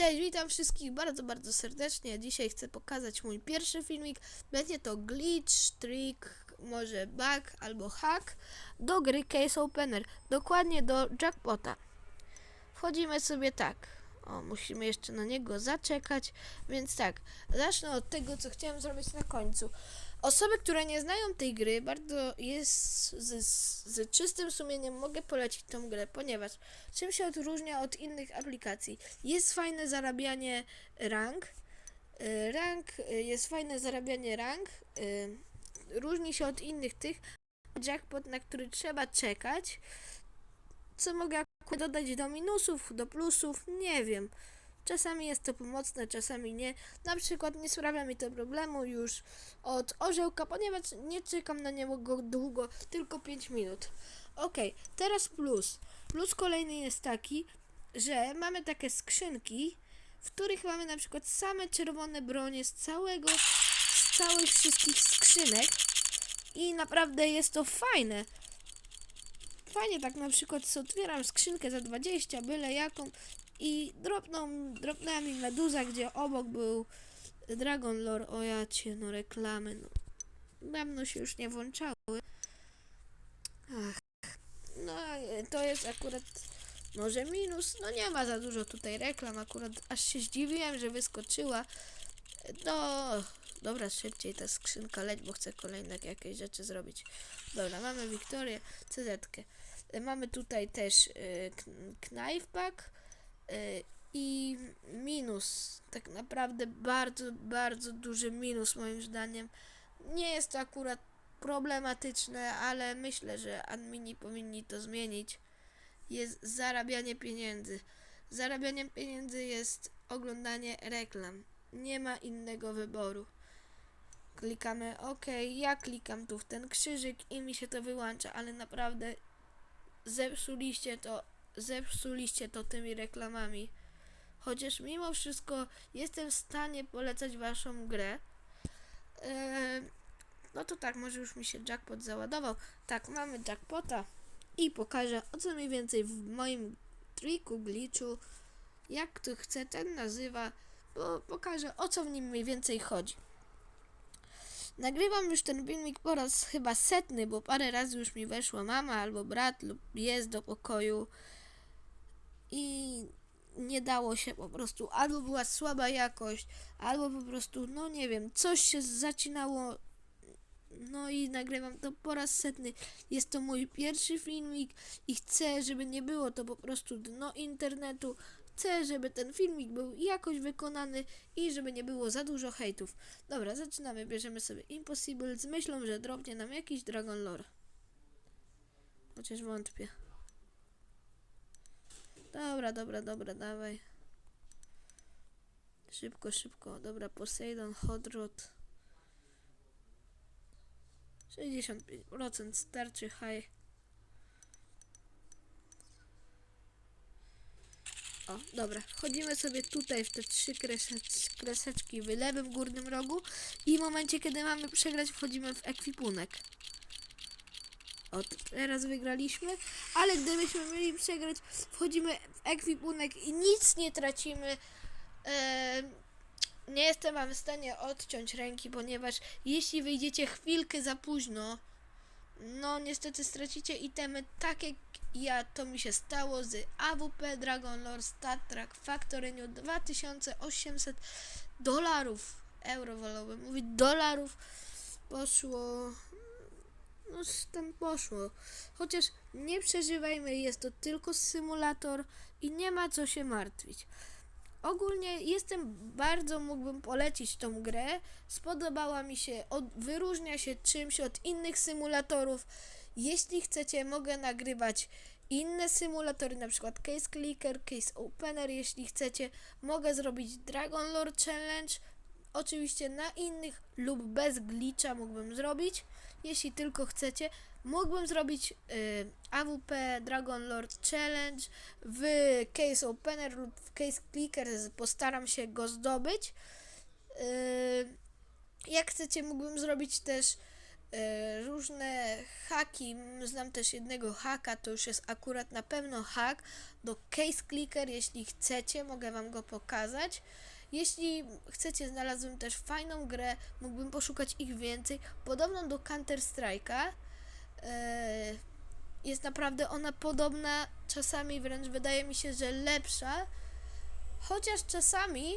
Cześć, witam wszystkich bardzo, bardzo serdecznie. Dzisiaj chcę pokazać mój pierwszy filmik. Będzie to glitch, trick, może bug albo hack do gry Case Opener. Dokładnie do jackpota. Wchodzimy sobie tak. O, musimy jeszcze na niego zaczekać. Więc tak, zacznę od tego, co chciałem zrobić na końcu. Osoby, które nie znają tej gry, bardzo jest z, z, z czystym sumieniem mogę polecić tą grę, ponieważ czym się odróżnia od innych aplikacji? Jest fajne zarabianie rank. y, Rank, y, jest fajne zarabianie rank. y, Różni się od innych tych. Jackpot, na który trzeba czekać. Co mogę dodać do minusów, do plusów? Nie wiem. Czasami jest to pomocne, czasami nie. Na przykład nie sprawia mi to problemu już od orzełka, ponieważ nie czekam na niego długo, tylko 5 minut. Ok, teraz plus. Plus kolejny jest taki, że mamy takie skrzynki, w których mamy na przykład same czerwone bronie z całego, z całych wszystkich skrzynek i naprawdę jest to fajne. Fajnie tak na przykład otwieram skrzynkę za 20, byle jaką i dropną, dropnęła mi meduza, gdzie obok był Dragon Lore, o ja cię, no reklamy, no. Dawno się już nie włączały. Ach, no e, to jest akurat może minus, no nie ma za dużo tutaj reklam, akurat aż się zdziwiłem, że wyskoczyła. No, dobra, szybciej ta skrzynka leć, bo chcę kolejne jakieś rzeczy zrobić. Dobra, mamy Wiktorię, CZ. -kę. Mamy tutaj też y, kn- knife pack y, i minus, tak naprawdę bardzo, bardzo duży minus moim zdaniem. Nie jest to akurat problematyczne, ale myślę, że admini powinni to zmienić. Jest zarabianie pieniędzy. Zarabianiem pieniędzy jest oglądanie reklam. Nie ma innego wyboru. Klikamy OK. Ja klikam tu w ten krzyżyk i mi się to wyłącza, ale naprawdę zepsuliście to, zepsuliście to tymi reklamami. Chociaż mimo wszystko jestem w stanie polecać waszą grę. Eee, no to tak, może już mi się jackpot załadował. Tak, mamy jackpota i pokażę o co mniej więcej w moim triku, glitchu, jak kto chce, ten nazywa, bo pokażę o co w nim mniej więcej chodzi. Nagrywam już ten filmik po raz chyba setny, bo parę razy już mi weszła mama albo brat lub jest do pokoju i nie dało się po prostu, albo była słaba jakość, albo po prostu, no nie wiem, coś się zacinało, no i nagrywam to po raz setny. Jest to mój pierwszy filmik i chcę, żeby nie było to po prostu dno internetu. Chcę, żeby ten filmik był jakoś wykonany i żeby nie było za dużo hejtów. Dobra, zaczynamy. Bierzemy sobie Impossible z myślą, że drobnie nam jakiś Dragon Lore. Chociaż wątpię. Dobra, dobra, dobra, dawaj. Szybko, szybko. Dobra, Poseidon, Hot Rod. 65% starczy high. O, dobra. Wchodzimy sobie tutaj w te trzy kresecz, kreseczki w lewym górnym rogu i w momencie, kiedy mamy przegrać, wchodzimy w ekwipunek. O, teraz wygraliśmy, ale gdybyśmy mieli przegrać, wchodzimy w ekwipunek i nic nie tracimy. Nie jestem wam w stanie odciąć ręki, ponieważ jeśli wyjdziecie chwilkę za późno, no niestety stracicie itemy, tak jak ja, to mi się stało z AWP Dragon Lore Star Trek Factory New 2800 dolarów, euro wolałbym mówić, dolarów poszło, no tam poszło. Chociaż nie przeżywajmy, jest to tylko symulator i nie ma co się martwić. Ogólnie jestem bardzo mógłbym polecić tą grę. Spodobała mi się, od, wyróżnia się czymś od innych symulatorów. Jeśli chcecie, mogę nagrywać inne symulatory, na przykład Case Clicker, Case Opener. Jeśli chcecie, mogę zrobić Dragon Lore Challenge. Oczywiście na innych lub bez glitcha mógłbym zrobić. Jeśli tylko chcecie, mógłbym zrobić y, AWP Dragon Lord Challenge w Case Opener lub w Case Clicker. Postaram się go zdobyć. Y, jak chcecie, mógłbym zrobić też e, różne haki. Znam też jednego haka, to już jest akurat na pewno hak do Case Clicker. Jeśli chcecie, mogę Wam go pokazać. Jeśli chcecie, znalazłem też fajną grę, mógłbym poszukać ich więcej, podobną do Counter Strike'a. E, jest naprawdę ona podobna, czasami wręcz wydaje mi się, że lepsza. Chociaż czasami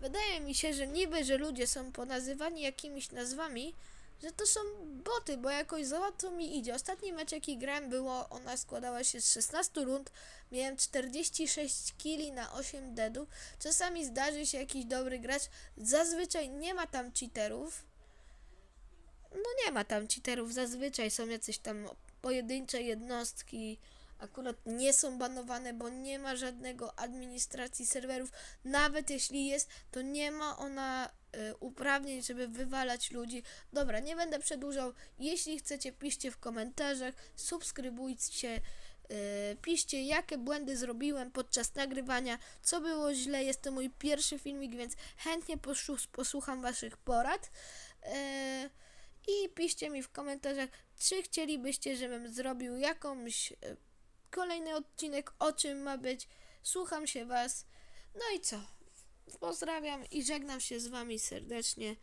wydaje mi się, że niby, że ludzie są ponazywani jakimiś nazwami, że to są boty, bo jakoś za łatwo mi idzie. Ostatni mecz jaki grałem było, ona składała się z 16 rund, miałem 46 kili na 8 deadów. Czasami zdarzy się jakiś dobry gracz, zazwyczaj nie ma tam cheaterów. No nie ma tam cheaterów, zazwyczaj są jacyś tam pojedyncze jednostki, akurat nie są banowane, bo nie ma żadnego administracji serwerów. Nawet jeśli jest, to nie ma ona y, uprawnień, żeby wywalać ludzi. Dobra, nie będę przedłużał. Jeśli chcecie, piszcie w komentarzach, subskrybujcie. y, Piszcie, jakie błędy zrobiłem podczas nagrywania, co było źle. Jest to mój pierwszy filmik, więc chętnie posłucham Waszych porad. Y, I piszcie mi w komentarzach, czy chcielibyście, żebym zrobił jakąś kolejny odcinek, o czym ma być. Słucham się Was. No i co? Pozdrawiam i żegnam się z Wami serdecznie.